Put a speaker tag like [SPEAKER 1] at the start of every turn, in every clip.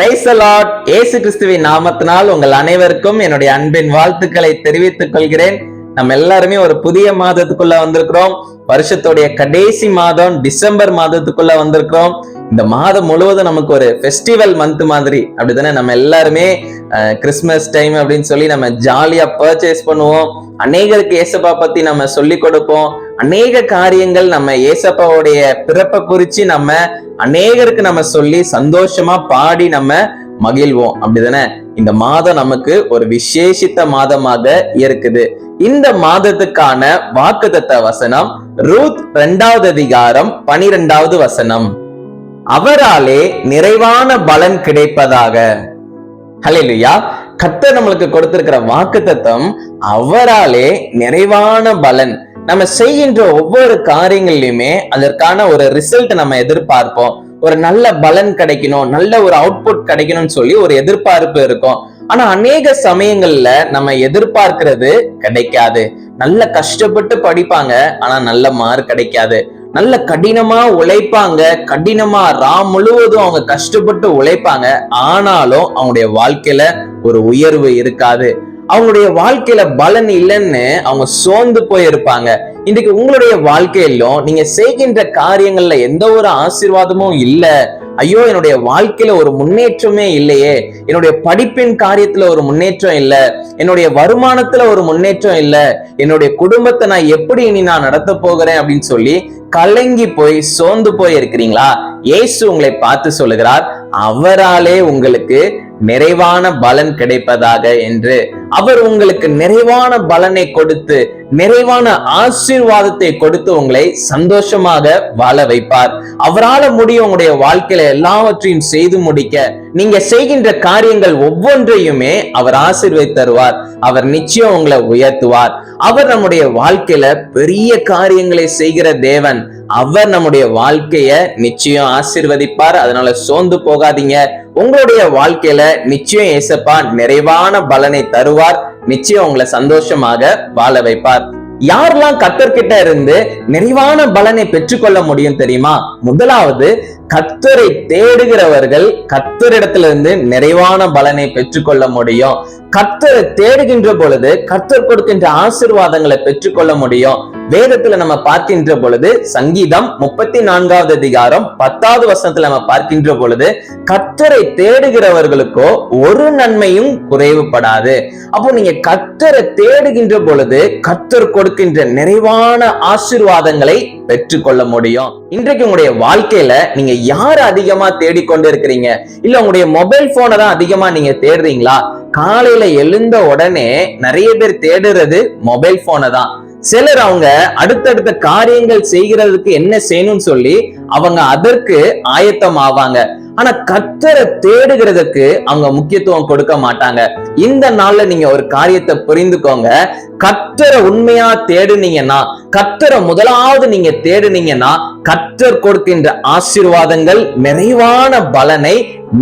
[SPEAKER 1] Price இயேசு கிறிஸ்துவின் நாமத்தினால் உங்கள் அனைவருக்கும் என்னுடைய அன்பின் வாழ்த்துக்களை தெரிவித்துக் கொள்கிறேன். நம்ம எல்லாருமே ஒரு புதிய மாதத்துக்குள்ள வந்திருக்கிறோம். வருஷத்துடைய கடைசி மாதம் டிசம்பர் மாதத்துக்குள்ள வந்திருக்கிறோம். இந்த மாதம் முழுவதும் நமக்கு ஒரு ஃபெஸ்டிவல் மந்த் மாதிரி. அப்படித்தானே? நம்ம எல்லாருமே கிறிஸ்மஸ் டைம் அப்படின்னு சொல்லி நம்ம ஜாலியா பர்ச்சேஸ் பண்ணுவோம். அநேகருக்கு ஏசப்பா பத்தி நம்ம சொல்லி கொடுப்போம். அநேக காரியங்கள் நம்ம ஏசப்பாவுடைய பிறப்பை குறிச்சு நம்ம அநேகருக்கு நம்ம சொல்லி சந்தோஷமா பாடி நம்ம மகிழ்வோம். அப்படிதானே இந்த மாதம் நமக்கு ஒரு விசேஷித்த மாதமாக இருக்குது. இந்த மாதத்துக்கான வாக்குத்தத்த வசனம் ரூத் இரண்டாவது அதிகாரம் பனிரெண்டாவது வசனம். அவராலே நிறைவான பலன் கிடைப்பதாக. ஹலெலுயா கத்த நம்மளுக்கு கொடுத்திருக்கிற வாக்குத்தத்தம் அவராலே நிறைவான பலன். நம்ம செய்கின்ற ஒவ்வொரு காரியங்கள்லயுமே அதற்கான ஒரு ரிசல்ட் நம்ம எதிர்பார்ப்போம். ஒரு நல்ல பலன் கிடைக்கணும் நல்ல ஒரு அவுட்புட் கிடைக்கணும்னு சொல்லி ஒரு எதிர்பார்ப்பு இருக்கும். ஆனா அநேக சமயங்கள்ல நம்ம எதிர்பார்க்கிறது கிடைக்காது. நல்ல கஷ்டப்பட்டு படிப்பாங்க ஆனா நல்ல மார்க் கிடைக்காது. நல்ல கடினமா உழைப்பாங்க. கடினமா ரா முழுவதும் அவங்க கஷ்டப்பட்டு உழைப்பாங்க. ஆனாலும் அவங்களுடைய வாழ்க்கையில ஒரு உயர்வு இருக்காது. அவங்களுடைய வாழ்க்கையில பலன் இல்லைன்னு அவங்க சோர்ந்து போயிருப்பாங்க. இன்னைக்கு உங்களுடைய வாழ்க்கையிலும் நீங்க செய்கின்ற காரியங்கள்ல எந்த ஒரு ஆசீர்வாதமும் இல்ல. ஐயோ என்னுடைய வாழ்க்கையில ஒரு முன்னேற்றமே இல்லையே. என்னுடைய படிப்பின் காரியத்துல ஒரு முன்னேற்றம் இல்ல. என்னுடைய வருமானத்துல ஒரு முன்னேற்றம் இல்ல. என்னுடைய குடும்பத்தை நான் எப்படி இனி நான் நடத்த போகிறேன் அப்படின்னு சொல்லி கலங்கி போய் சோர்ந்து போய் இருக்கிறீங்களா? இயேசு உங்களை பார்த்து சொல்லுகிறார் அவராலே உங்களுக்கு நிறைவான பலன் கிடைப்பதாக என்று அவர் உங்களுக்கு நிறைவான பலனை கொடுத்து நிறைவான ஆசீர்வாதத்தை கொடுத்து உங்களை சந்தோஷமாக வாழ வைப்பார். அவரால் முடியும் உங்களுடைய வாழ்க்கையில எல்லாவற்றையும் செய்து முடிக்க நீங்க செய்கின்ற காரியங்கள் ஒவ்வொன்றையுமே அவர் ஆசீர்வதி தருவார். அவர் நிச்சயம் உங்களை உயர்த்துவார். அவர் நம்முடைய வாழ்க்கையில பெரிய காரியங்களை செய்கிற தேவன். அவர் நம்முடைய வாழ்க்கைய நிச்சயம் ஆசிர்வதிப்பார். அதனால சோர்ந்து போகாதீங்க. உங்களுடைய வாழ்க்கையில நிச்சயம் ஏசப்பா நிறைவான பலனை தருவார். நிச்சயம் உங்களை சந்தோஷமாக வாழ வைப்பார். யாரெல்லாம் கத்தர்கிட்ட இருந்து நிறைவான பலனை பெற்றுக்கொள்ள முடியும் தெரியுமா? முதலாவது கத்தரை தேடுகிறவர்கள் கத்தரிடத்திலிருந்து நிறைவான பலனை பெற்றுக்கொள்ள முடியும். கத்தரை தேடுகின்ற பொழுது கத்தர் கொடுக்கின்ற ஆசிர்வாதங்களை பெற்றுக்கொள்ள முடியும். வேதத்துல நம்ம பார்க்கின்ற பொழுது சங்கீதம் முப்பத்தி நான்காவது அதிகாரம் பத்தாவது வசனத்துல நம்ம பார்க்கின்ற பொழுது கத்தரை தேடுகிறவர்களுக்கோ ஒரு நன்மையும் குறைவுபடாது. அப்போ நீங்க கத்தரை தேடுகின்ற பொழுது கத்தர் கொடுக்கின்ற நிறைவான ஆசீர்வாதங்களை பெற்றுக்கொள்ள முடியும். இன்றைக்கு உங்களுடைய வாழ்க்கையில நீங்க யார் அதிகமா தேடிக்கொண்டு இருக்கிறீங்க இல்ல உங்களுடைய மொபைல் போனை தான் அதிகமா நீங்க தேடுறீங்களா? காலையில எழுந்த உடனே நிறைய பேர் தேடுறது மொபைல் போனை தான். சிலர் அவங்க அடுத்தடுத்த காரியங்கள் செய்கிறதுக்கு என்ன செய்யணும்னு சொல்லி அவங்க அதற்கு ஆயத்தம் ஆவாங்க ஆனா கத்தரை தேடுகிறதுக்கு அவங்க முக்கியத்துவம் கொடுக்க மாட்டாங்க. இந்த நாள்ல நீங்க ஒரு காரியத்தை புரிந்துக்கோங்க. கத்தரை உண்மையா தேடுனீங்கன்னா கத்தரை முதலாவது நீங்க தேடுனீங்கன்னா கத்தர் கொடுக்கின்ற ஆசீர்வாதங்கள் நிறைவான பலனை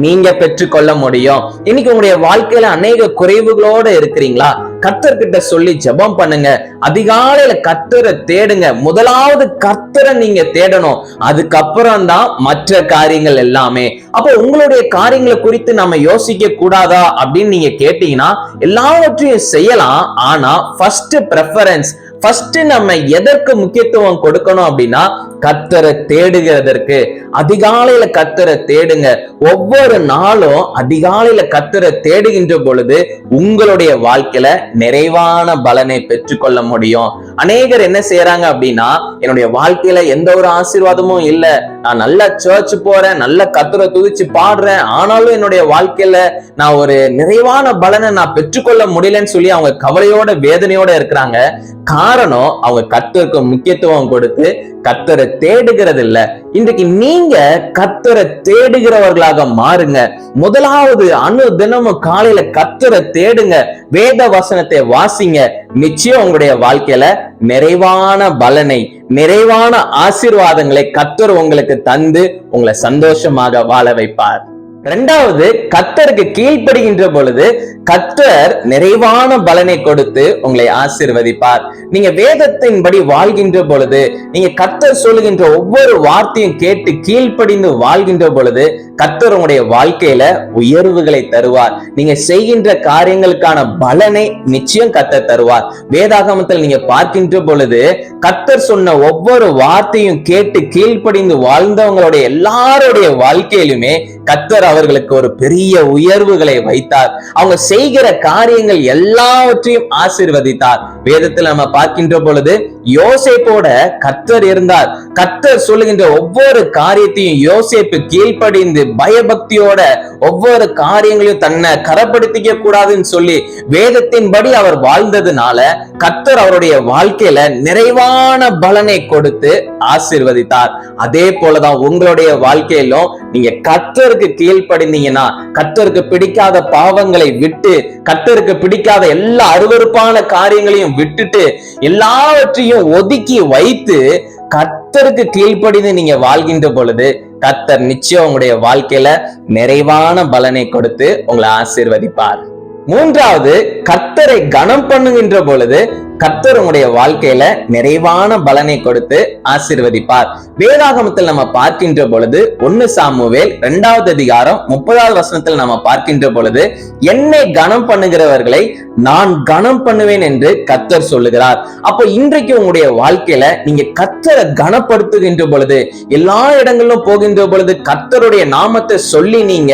[SPEAKER 1] நீங்க பெற்றுக்கொள்ள முடியும். இன்னைக்கு உங்களுடைய வாழ்க்கையில அநேக குறைவுகளோட இருக்கிறீங்களா? கத்தர்கிட்ட சொல்லி ஜெபம் பண்ணுங்க. அதிகாலையில கத்தரை தேடுங்க. முதலாவது கத்தரை நீங்க தேடணும். அதுக்கப்புறம் தான் மற்ற காரியங்கள் எல்லாமே. அப்போ உங்களுடைய காரியங்களை குறித்து நம்ம யோசிக்க கூடாதா அப்படின்னு நீங்க கேட்டீங்கன்னா எல்லாவற்றையும் செய்யலாம். ஆனா ஃபர்ஸ்ட் ப்ரெஃபரன்ஸ் ஃபர்ஸ்ட் நம்ம எதற்கு முக்கியத்துவம் கொடுக்கணும் அப்படின்னா கத்தரை தேடுகிறதற்கு. அதிகாலையில கத்தரை தேடுங்க. ஒவ்வொரு நாளும் அதிகாலையில கத்தரை தேடுகின்ற பொழுது உங்களுடைய வாழ்க்கையில நிறைவான பலனை பெற்றுக்கொள்ள முடியும். அநேகர் என்ன செய்யறாங்க அப்படின்னா என்னுடைய வாழ்க்கையில எந்த ஒரு ஆசீர்வாதமும் இல்லை. நான் நல்ல சர்ச் போறேன் நல்ல கத்துற துதிச்சு பாடுறேன். ஆனாலும் என்னுடைய வாழ்க்கையில நான் ஒரு நிறைவான பலனை நான் பெற்றுக்கொள்ள முடியலன்னு சொல்லி அவங்க கவலையோட வேதனையோட இருக்கிறாங்க. காரணம் அவங்க கத்துக்கு முக்கியத்துவம் கொடுத்து கத்தரை தேடுகிறது இல்ல இன்றைக்கு நீங்க கத்தரை தேடுகிறவர்களாக மாறுங்க. முதலாவது அணு தினமும் காலையில கத்தரை தேடுங்க. வேத வசனத்தை வாசிங்க. நிச்சயம் உங்களுடைய வாழ்க்கையில நிறைவான பலனை நிறைவான ஆசீர்வாதங்களை கத்தர் உங்களுக்கு தந்து உங்களை சந்தோஷமாக வாழ வைப்பார். ரெண்டாவது கத்தருக்கு கீழ்ப்படுகின்ற பொழுது கத்தர் நிறைவான பலனை கொடுத்து உங்களை ஆசிர்வதிப்பார். நீங்க வேதத்தின்படி வாழ்கின்ற பொழுது நீங்க கத்தர் சொல்லுகின்ற ஒவ்வொரு வார்த்தையும் கேட்டு கீழ்ப்படிந்து வாழ்கின்ற பொழுது கத்தர் உங்களுடைய வாழ்க்கையில உயர்வுகளை தருவார். நீங்க செய்கின்ற காரியங்களுக்கான பலனை நிச்சயம் கத்தர் தருவார். வேதாகமத்தில் நீங்க பார்க்கின்ற பொழுது கத்தர் சொன்ன ஒவ்வொரு வார்த்தையும் கேட்டு கீழ்ப்படிந்து வாழ்ந்தவங்களுடைய எல்லாருடைய வாழ்க்கையிலுமே கத்தர் அவர்களுக்கு ஒரு பெரிய உயர்வுகளை வைத்தார். அவங்க செய்கிற காரியங்கள் எல்லாவற்றையும் ஆசிர்வதித்தார். வேதத்தில் நம்ம பார்க்கின்ற பொழுது யோசைப்போட கத்தர் இருந்தார். கத்தர் சொல்லுகின்ற ஒவ்வொரு காரியத்தையும் யோசிப்பு கீழ்ப்படிந்து பயபக்தியோட ஒவ்வொரு காரியங்களையும் தன்னை கரப்படுத்திக்க கூடாதுன்னு சொல்லி வேதத்தின்படி அவர் வாழ்ந்ததுனால கத்தர் அவருடைய வாழ்க்கையில நிறைவான பலனை கொடுத்து ஆசீர்வதித்தார். அதே போலதான் உங்களுடைய வாழ்க்கையிலும் நீங்க கத்தருக்கு கீழ்ப்படிந்தீங்கன்னா கத்தருக்கு பிடிக்காத பாவங்களை விட்டு கத்தருக்கு பிடிக்காத எல்லா அருவருப்பான காரியங்களையும் விட்டுட்டு எல்லாவற்றையும் ஒதுக்கி வைத்து கத்தருக்கு கீழ்ப்படிந்து நீங்க வாழ்கின்ற பொழுது கத்தர் நிச்சயம் உங்களுடைய வாழ்க்கையில நிறைவான பலனை கொடுத்து உங்களை ஆசீர்வதிப்பார். மூன்றாவது கத்தரை கனம் பண்ணுகின்ற பொழுது கத்தர் உங்களுடைய வாழ்க்கையில நிறைவான பலனை கொடுத்து ஆசிர்வதிப்பார். வேதாகமத்தில் நம்ம பார்க்கின்ற பொழுது ஒன்னு சாமுவேல் இரண்டாவது அதிகாரம் முப்பதாவது வசனத்தில் நம்ம பார்க்கின்ற பொழுது என்னை கனம் பண்ணுகிறவர்களை நான் கனம் பண்ணுவேன் என்று கத்தர் சொல்லுகிறார். அப்போ இன்றைக்கு உங்களுடைய வாழ்க்கையில நீங்க கத்தரை கனப்படுத்துகின்ற பொழுது எல்லா இடங்களிலும் போகின்ற பொழுது கத்தருடைய நாமத்தை சொல்லி நீங்க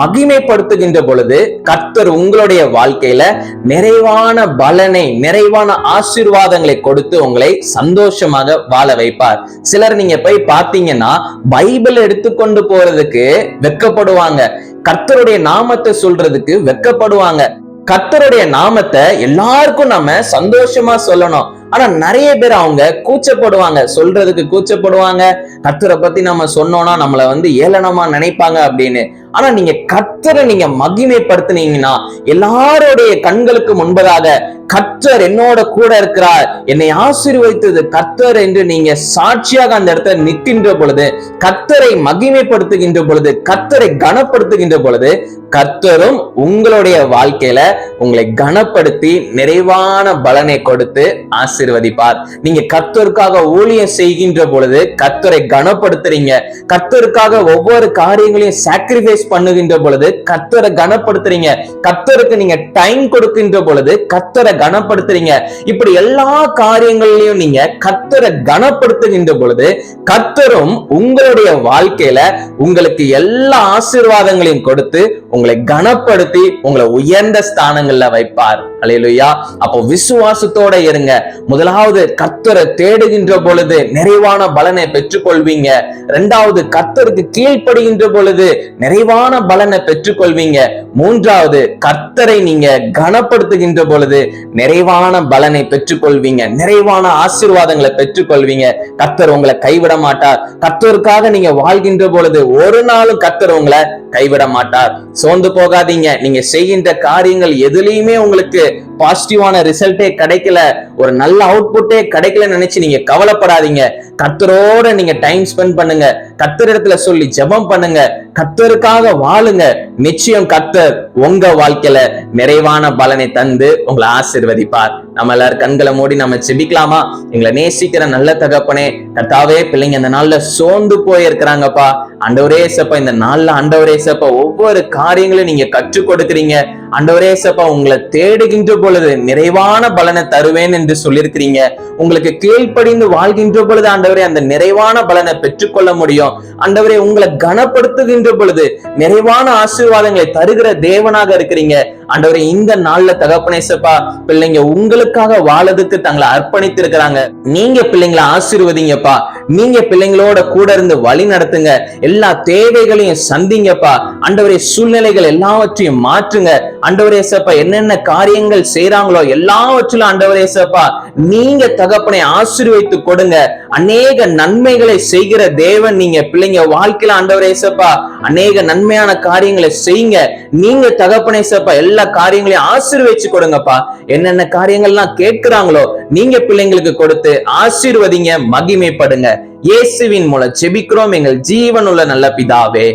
[SPEAKER 1] மகிமைப்படுத்துகின்ற பொழுது கத்தர் உங்களுடைய வாழ்க்கையில நிறைவான பலனை நிறைவான ஆசீர்வாதங்களை கொடுத்து உங்களை சந்தோஷமாக வாழ வைப்பார். சிலர் நீங்க போய் பார்த்தீங்கன்னா பைபிள் எடுத்துக்கொண்டு போறதுக்கு வெக்கப்படுவாங்க. கர்த்தருடைய நாமத்தை சொல்றதுக்கு வெக்கப்படுவாங்க. கர்த்தருடைய நாமத்தை எல்லாருக்கும் நம்ம சந்தோஷமா சொல்லணும். ஆனா நிறைய பேர் அவங்க கூச்சப்படுவாங்க. சொல்றதுக்கு கூச்சப்படுவாங்க. கர்த்தரை பத்தி நம்ம சொன்னோம்னா நம்மள வந்து ஏளனமா நினைப்பாங்க அப்படின்னு. ஆனா நீங்க கர்த்தரை நீங்க மகிமைப்படுத்துனீங்கன்னா எல்லாருடைய கண்களுக்கு முன்பதாக கர்த்தர் என்னோட கூட இருக்கிறார். என்னை ஆசீர்வதித்தது கர்த்தர் என்று நீங்க சாட்சியாக அந்த இடத்துல நிற்கின்ற பொழுது கர்த்தரை மகிமைப்படுத்துகின்ற பொழுது கர்த்தரை கனப்படுத்துகின்ற பொழுது கர்த்தரும் உங்களுடைய வாழ்க்கையில உங்களை கனப்படுத்தி நிறைவான பலனை கொடுத்து ஆசீர்வதிப்பார். நீங்க கர்த்தருக்காக ஊழியம் செய்கின்ற பொழுது கர்த்தரை கனப்படுத்துறீங்க. கர்த்தருக்காக ஒவ்வொரு காரியங்களையும் சாக்ரிஃபைஸ் பண்ணுகின்ற பொழுது கர்த்தரை கனப்படுத்துறீங்க. கர்த்தருக்கு நீங்க டைம் கொடுக்கின்ற பொழுது கர்த்தரை கனப்படுத்துறீங்க. இப்படி எல்லா காரியங்களிலையும் நீங்க கத்தரை கனப்படுத்துகின்ற பொழுது கத்தரும் உங்களுடைய வாழ்க்கையில உங்களுக்கு எல்லா ஆசீர்வாதங்களையும் கொடுத்து உங்களை கனப்படுத்தி உங்களை உயர்ந்த ஸ்தானங்கள்ல வைப்பார். அலையலுயா அப்போ விசுவாசத்தோட இருங்க. முதலாவது கத்தரை தேடுகின்ற பொழுது நிறைவான பலனை பெற்றுக்கொள்வீங்க. இரண்டாவது கத்தருக்கு கீழ்ப்படுகின்ற பொழுது நிறைவான பலனை பெற்றுக்கொள்வீங்க. மூன்றாவது கர்த்தரை நீங்க கனப்படுத்துகின்ற பொழுது நிறைவான பலனை பெற்றுக்கொள்வீங்க. நிறைவான ஆசீர்வாதங்களை பெற்றுக்கொள்வீங்க. கத்தர் உங்களை கைவிட மாட்டார். கத்தருக்காக நீங்க வாழ்கின்ற பொழுது ஒரு நாளும் கத்தர் உங்களை கைவிட மாட்டார். சோர்ந்து போகாதீங்க. நீங்க செய்கின்ற காரியங்கள் எதுலையுமே உங்களுக்கு பாசிட்டிவான ரிசல்ட்டே கிடைக்கல. ஒரு நல்ல அவுட்புட்டே கிடைக்கல நினைச்சு நீங்க கவலைப்படாதீங்க. கத்தரோட நீங்க டைம் ஸ்பெண்ட் பண்ணுங்க. கத்தர் இடத்துல சொல்லி ஜெபம் பண்ணுங்க. கத்தருக்காக வாழுங்க. நிச்சயம் கத்தர் உங்க வாழ்க்கையில நிறைவான பலனை தந்து உங்களை ஆசிர்வதிப்பார். நம்ம எல்லாரும் கண்களை மூடி நம்ம செபிக்கலாமா எங்களை நேசிக்கிற நல்ல தகப்பனே கத்தாவே பிள்ளைங்க இந்த நாள்ல சோர்ந்து போயிருக்கிறாங்கப்பா. அண்டவரே சப்பா இந்த நாள்ல அண்டவரே சப்பா ஒவ்வொரு காரியங்களையும் நீங்க கற்றுக் கொடுக்குறீங்க. அண்டவரே சப்பா உங்களை தேடுகின்ற பொழுது நிறைவான பலனை தருவேன் என்று சொல்லியிருக்கிறீங்க. உங்களுக்கு கீழ்ப்படிந்து வாழ்கின்ற பொழுது ஆண்டவரே அந்த நிறைவான பலனை பெற்றுக்கொள்ள முடியும். ஆண்டவரே உங்களை கனப்படுத்துகின்ற பொழுது நிறைவான ஆசீர்வாதங்களை தருகிற தேவனாக இருக்கிறீங்க. ஆண்டவரே இந்த நாள்ல தகப்பனேசப்பா பிள்ளைங்க உங்களுக்காக வாழதுக்கு தங்களை அர்ப்பணித்து இருக்கிறாங்க நீங்க பிள்ளைங்களை ஆசீர்வதிங்கப்பா. நீங்க பிள்ளைங்களோட கூட இருந்து வழி நடத்துங்க. எல்லா தேவைகளையும் சந்திங்கப்பா. அண்டவரே சூழ்நிலைகள் எல்லாவற்றையும் மாற்றுங்க. அண்டவரே சப்பா என்னென்ன காரியங்கள் செய்யறாங்களோ எல்லாவற்றிலும் அண்டவரே சப்பா நீங்க தகப்பனை ஆசீர்வைத்து கொடுங்க. அநேக நன்மைகளை செய்கிற தேவன் நீங்க. பிள்ளைங்க வாழ்க்கையில ஆண்டவர் ஏசப்பா அநேக நன்மையான காரியங்களை செய்யுங்க. நீங்க தகப்பனை சப்பா எல்லா காரியங்களையும் ஆசீர்வச்சு கொடுங்கப்பா. என்னென்ன காரியங்கள்லாம் கேட்கிறாங்களோ நீங்க பிள்ளைங்களுக்கு கொடுத்து ஆசீர்வதிங்க மகிமைப்படுங்க. இயேசுவின் மூலம் செபிக்கிறோம் எங்கள் ஜீவனுள்ள நல்ல பிதாவே.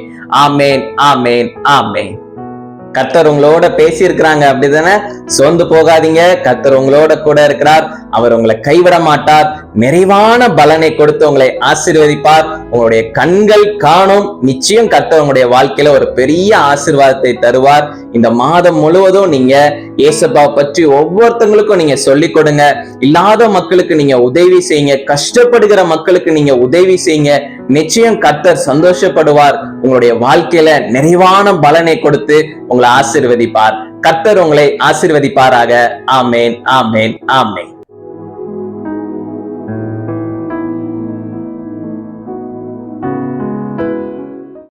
[SPEAKER 1] ஆமேன் ஆமேன் ஆமேன். கத்தர் உங்களோட பேசி இருக்கிறாங்க அப்படிதானே? சோர்ந்து போகாதீங்க. கத்தர் உங்களோட கூட இருக்கிறார். அவர் உங்களை கைவிட மாட்டார். நிறைவான பலனை கொடுத்து உங்களை ஆசீர்வதிப்பார். உங்களுடைய கண்கள் காணும் நிச்சயம் கர்த்தர் உங்களுடைய வாழ்க்கையில ஒரு பெரிய ஆசிர்வாதத்தை தருவார். இந்த மாதம் முழுவதும் நீங்க ஏசப்பா பற்றி ஒவ்வொருத்தங்களுக்கும் நீங்க சொல்லிக் கொடுங்க. இல்லாத மக்களுக்கு நீங்க உதவி செய்யுங்க. கஷ்டப்படுகிற மக்களுக்கு நீங்க உதவி செய்யுங்க. நிச்சயம் கர்த்தர் சந்தோஷப்படுவார். உங்களுடைய வாழ்க்கையில நிறைவான பலனை கொடுத்து உங்களை ஆசிர்வதிப்பார். கர்த்தர் உங்களை ஆசிர்வதிப்பாராக. ஆமேன் ஆமேன் ஆமேன்.